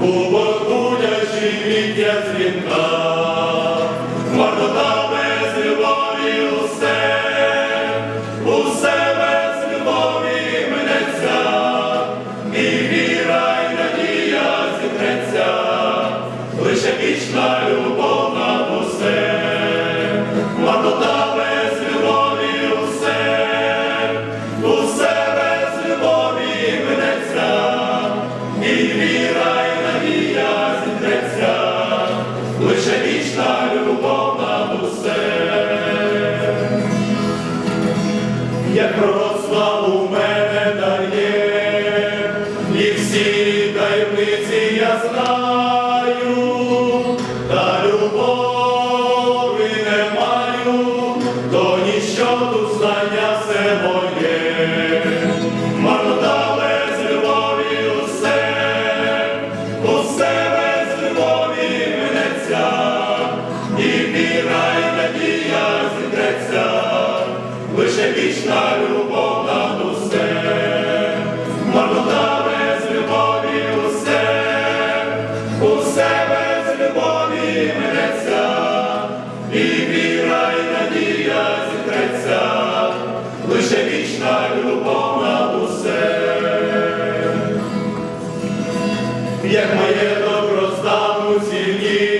Губок будячи віття дзвінка. Вічна любов над усе, марнота без любові усе, усе без любові минеться, і віра, і надія зітреться, лише вічна любов над усе. Як у мене дає, і всі таємниці я знаю, вічна любов над усе, марнота без любові усе, усе без любові минеться, і віра, і надія зітреться, лише вічна любов над усе. Як моє добро стану сім'ї,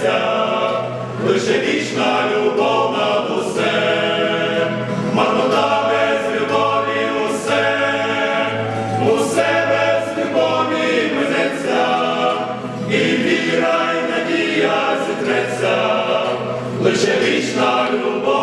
серця, лише вічна любов над усе, марнота без любові усе, усе без любові минеться, і віра, надія зітреться, лише вічна любов.